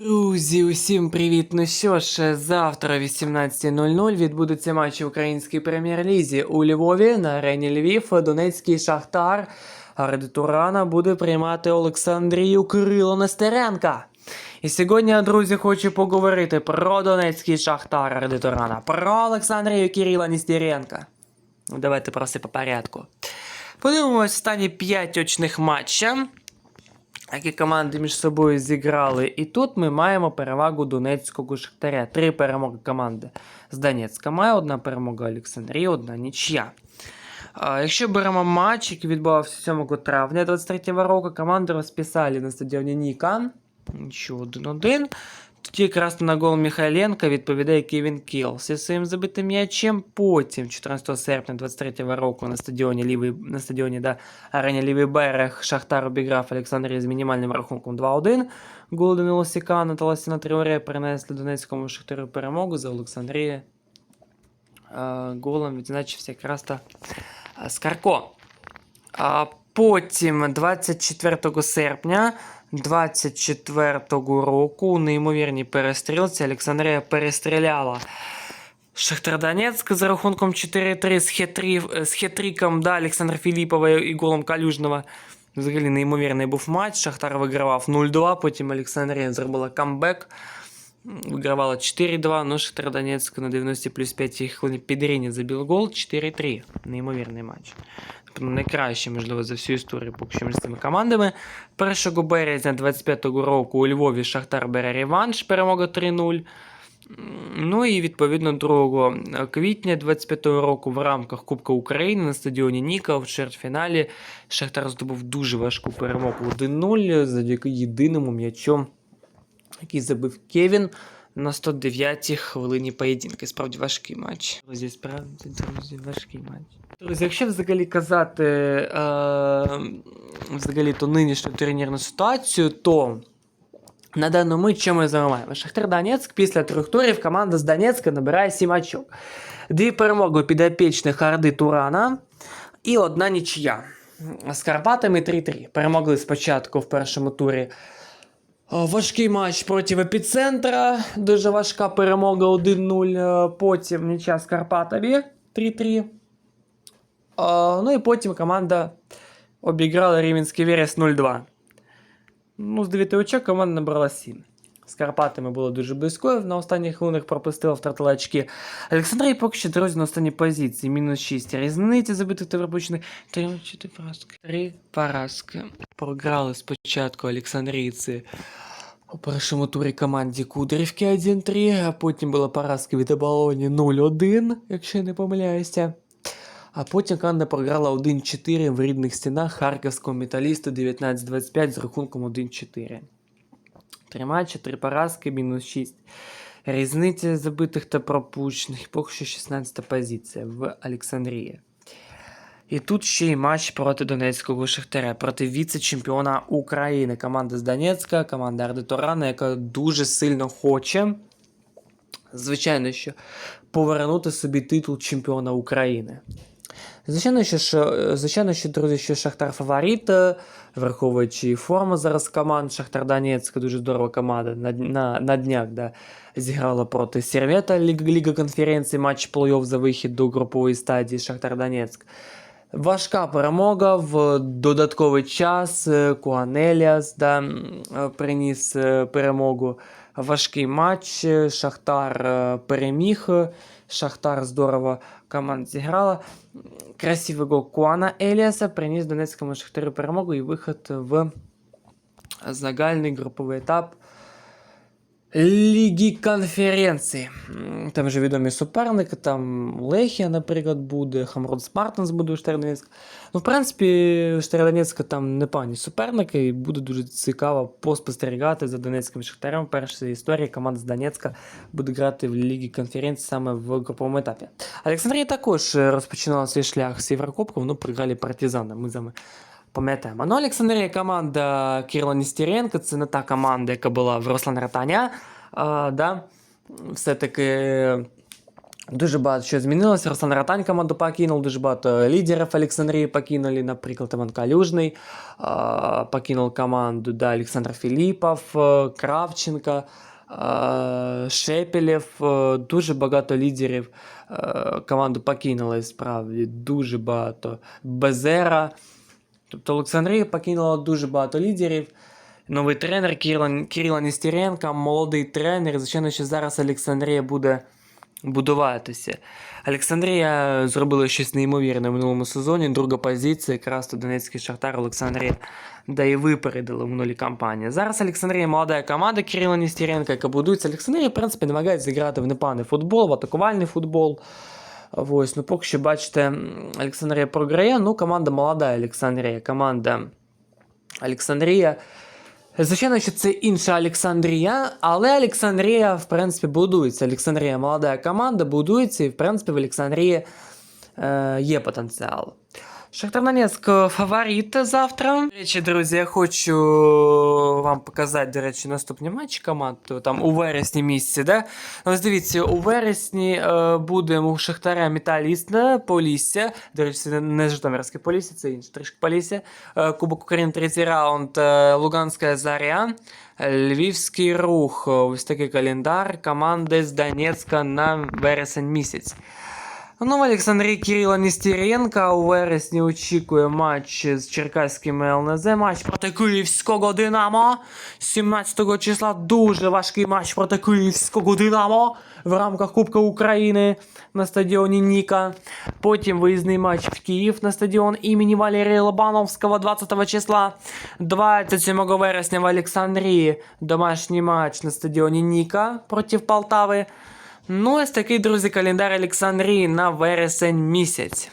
Друзі, усім привіт! Ну що ж, завтра о 18.00 відбудуться матчі в Українській прем'єр-лізі у Львові на арені Львів. Донецький Шахтар Ради Турана буде приймати Олександрію Кирило Нестеренка. І сьогодні, друзі, хочу поговорити про Донецький Шахтар Ради Турана, про Олександрію Кирила Нестеренка. Ну, Давайте просто по порядку. Подивимось останні 5 очних матчів які команди між собою зіграли. І тут ми маємо перевагу Донецького Шахтаря. Три перемоги команди з Донецька має, одна перемога Олександрії, одна нічия. Якщо беремо матч, який відбувався 7 травня 23 року, команди розписали на стадіоні Нікан. Нічого 1-1. Тоді якраз на гол Михайленка відповідає Кевін Кілс зі своїм забитим м'ячем. Потім, 14 серпня 23 року, на стадіоні Лівий, на стадіоні да, арені Лівий берег Шахтар обіграв Олександрію з мінімальним рахунком 2-1. Гол Данило Сікана та Ласіна Тріоре перенесли Донецькому Шахтарю перемогу за Олександрії. Е, голом відзначився якраз та Скарко. Потім, 24 серпня 24-го року, у неймовірній перестрілці Олександрія перестріляла Шахтар Донецьк з рахунком 4-3 з, хетрів, з хитриком да, Олександра Філіпова і голом Калюжного. Взагалі неймовірний був матч. Шахтар вигравав 0-2, потім Олександрія зробила камбек. Вигравала 4-2, но Шахтар Донецьк на 90 плюс 5 хвилин підріння забив гол 4-3. Неймовірний матч. Тобто найкраще, можливо, за всю історію поки що цими командами. 1 березня 25-го року у Львові Шахтар бере реванш, перемога 3-0. Ну і відповідно 2 квітня 25-го року в рамках Кубка України на стадіоні Ніка в чвертьфіналі Шахтар здобув дуже важку перемогу 1-0 завдяки єдиному м'ячом, який забив Кевін на 109-й хвилині поєдинки. Справді важкий матч. Друзі, справді, друзі, важкий матч. Друзі, якщо взагалі казати е, взагалі то нинішню турнірну ситуацію, то на дану мить що ми займаємо? Шахтар Донецьк після трьох турів команда з Донецька набирає 7 очок. Дві перемоги підопічних Орди Турана і одна нічия. З Карпатами 3-3. Перемогли спочатку в першому турі. О, Важкий матч проти епіцентра. Дуже важка перемога 1-0. е, Потім нічия з Карпатами 3-3. О, Ну і потім команда обіграла Рівенський Верес 0-2. Ну, з 9 очок команда набрала 7. З Карпатами було дуже близько. На останніх хвилинах пропустила втратила очки. Олександрія поки що друзі на останній позиції. Мінус 6. Різниця забитих та пропущених 3 4 поразки. 3 поразки. Програли спочатку Олександрійці у першому турі команді Кудрівки 1-3, а потім була поразка від оболоні 0-1, якщо я не помиляюся. А потім команда програла 1-4 в рідних стінах харківському металісту 19-25 з рахунком 1-4. Три матчі, три поразки, мінус 6. Різниця забитих та пропущених. Поки що 16 позиція в Олександрії. І тут ще й матч проти Донецького Шахтаря, проти віце-чемпіона України. Команда з Донецька, команда Арди Торана, яка дуже сильно хоче, звичайно, що повернути собі титул чемпіона України. Звичайно, що, звичайно, що друзі, що Шахтар фаворит, е, враховуючи форму зараз команд, Шахтар Донецька дуже здорова команда на, на, на днях да, зіграла проти Сервета Ліга, Ліга конференції, матч плей-офф за вихід до групової стадії Шахтар Донецьк. Важка перемога в додатковий час. е, Куанеліас да, м, е, приніс е, перемогу. Важкий матч. е, Шахтар е, переміг. Шахтар здорово команд зіграла. Красивий гол Куана Еліаса приніс Донецькому Шахтарю перемогу і виход в загальний груповий етап Ліги конференції. Там же відомі суперники, там Лехія, наприклад, буде, Хамрод Спартанс буде у Штардонецьк. Ну, в принципі, Штардонецька там непогані суперники, і буде дуже цікаво поспостерігати за Донецьким Шахтарем. Перша історія команда з Донецька буде грати в Лігі конференції саме в груповому етапі. Олександрія також е, розпочинала свій шлях з Єврокубком, ну, програли партизана. Ми з вами пам'ятаємо. Ну, Олександрія команда Кирила Нестеренка, це не та команда, яка була в Руслан Ратаня. А, да? Все-таки Дуже багато що змінилося. Руслан Ратань команду покинув, дуже багато лідерів Олександрії покинули, наприклад, Іван Калюжний а, покинув команду, да, Олександр Філіпов, е, Кравченко, Шепелєв, е, дуже багато лідерів е, команду покинули, справді, дуже багато. Безера. Тобто Олександрія покинула дуже багато лідерів. Новий тренер Кирило Нестеренко, молодий тренер. Звичайно, що зараз Олександрія буде будуватися. Олександрія зробила щось неймовірне в минулому сезоні. Друга позиція, якраз то Донецький Шахтар Олександрія, да і випередила в минулій кампанії. Зараз Олександрія молода команда Кирила Нестеренко, яка будується. Олександрія, в принципі, намагається зіграти в непоганий футбол, в атакувальний футбол. Ось, ну поки що, бачите, Олександрія програє. Ну, команда молода Олександрія. Команда Олександрія. Звичайно, що це інша Олександрія, але Олександрія, в принципі, будується. Олександрія молода команда, будується, і, в принципі, в Олександрії е, є потенціал. Шахтар Донецьк фаворит завтра. До речі, друзі, я хочу вам показати, до речі, наступні матчі команд. Там у вересні місяці, да? Ось дивіться, у вересні е, буде у Шахтаря Металіст Полісся. До речі, не Житомирське Полісся, це інше трішки Полісся. Е, Кубок України, третій раунд, е, Луганська Заря. Львівський рух. Ось такий календар команди з Донецька на вересень місяць. Ну, в Олександрії Кирила Нестеренка у вересні очікує матч з Черкаським ЛНЗ. Матч проти Київського Динамо. 17 числа дуже важкий матч проти Київського Динамо в рамках Кубка України на стадіоні Ніка. Потім виїзний матч в Київ на стадіон імені Валерія Лобановського 20 числа. 27 вересня в Олександрії домашній матч на стадіоні Ніка проти Полтави. Ну, ось такий, друзі, календар Олександрії на вересень місяць.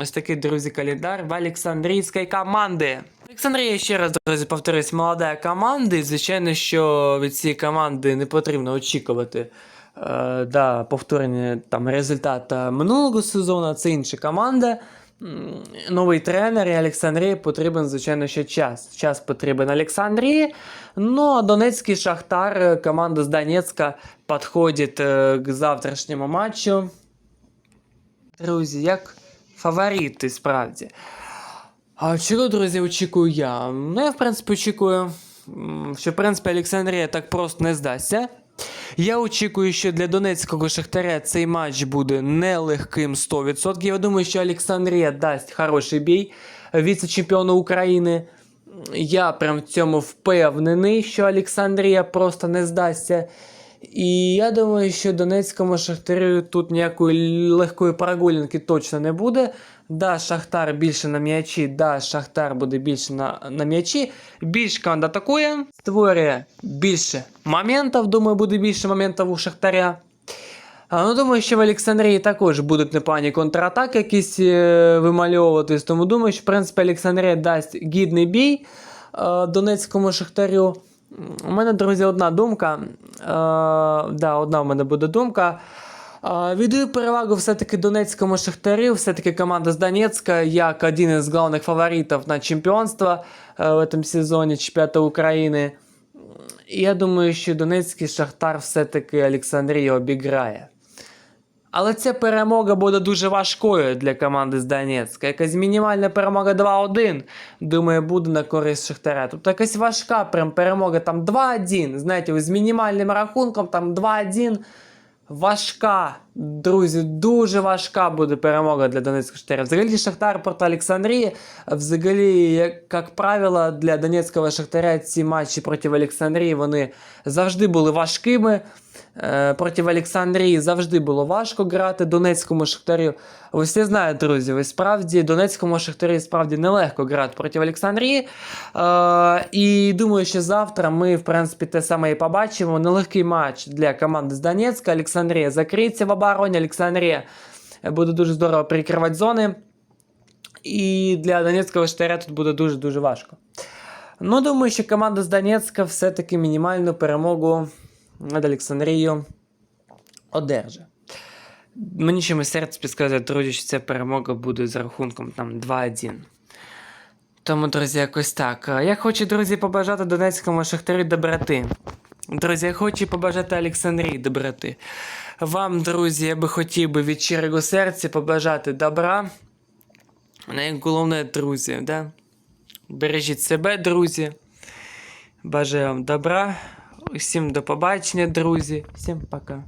Ось такий, друзі, календар в Олександрійської команди. Олександрія, ще раз, друзі, повторюсь, молода команда. І, звичайно, що від цієї команди не потрібно очікувати е, да, повторення там, результата минулого сезону. Це інша команда. Новий тренер і Олександрії потрібен, звичайно, ще час. Час потрібен Олександрії. Ну, а Донецький Шахтар, е, команда з Донецька, підходить е, к завтрашньому матчу. Друзі, як фаворити, справді. А чого, друзі, очікую я? Ну, я, в принципі, очікую, що, в принципі, Олександрія так просто не здасться. Я очікую, що для Донецького Шахтаря цей матч буде нелегким 100%. Я думаю, що Олександрія дасть хороший бій віце-чемпіону України. Я прям в цьому впевнений, що Олександрія просто не здасться. І я думаю, що Донецькому Шахтарю тут ніякої легкої прогулянки точно не буде. Да, Шахтар більше на м'ячі, да, Шахтар буде більше на, на м'ячі. Більш команда атакує, створює більше моментів. Думаю, буде більше моментів у Шахтаря. А, ну, думаю, що в Олександрії також будуть непогані контратаки якісь е, вимальовуватись. Тому думаю, що в принципі Олександрія дасть гідний бій е, Донецькому Шахтарю. У мене, друзі, одна думка. Е, да, одна у мене буде думка. Е, Віддаю перевагу все-таки Донецькому Шахтарю, все-таки команда з Донецька, як один із головних фаворитів на чемпіонство е, в цьому сезоні чемпіонату України. Я думаю, що Донецький Шахтар все-таки Олександрію обіграє. Але ця перемога буде дуже важкою для команди з Донецька. Якась мінімальна перемога 2-1, думаю, буде на користь Шахтаря. Тобто якась важка прям перемога там 2-1. Знаєте, з мінімальним рахунком там 2-1. Важка, друзі, дуже важка буде перемога для Донецького Шахтаря. Взагалі Шахтар проти Олександрії. Взагалі, як, правило, для Донецького Шахтаря ці матчі проти Олександрії вони завжди були важкими. Е, проти Олександрії завжди було важко грати Донецькому Шахтарю. Ви всі знаєте, друзі, ви справді Донецькому Шахтарі справді нелегко грати проти Олександрії. Е, і думаю, що завтра ми, в принципі, те саме і побачимо. Нелегкий матч для команди з Донецька. Олександрія закриється в обороні. Олександрія буде дуже здорово прикривати зони. І для Донецького Шахтаря тут буде дуже-дуже важко. Ну, думаю, що команда з Донецька все-таки мінімальну перемогу над Олександрією одержить. Мені чомусь серце підказує, друзі, що ця перемога буде з рахунком там 2-1. Тому, друзі, якось так. Я хочу, друзі, побажати Донецькому Шахтарю доброти. Друзі, я хочу побажати Олександрії доброти. Вам, друзі, я би хотів би від щирого серця побажати добра. Найголовне, друзі, да? Бережіть себе, друзі. Бажаю вам добра. Всім до побачення, друзі. Всім пока.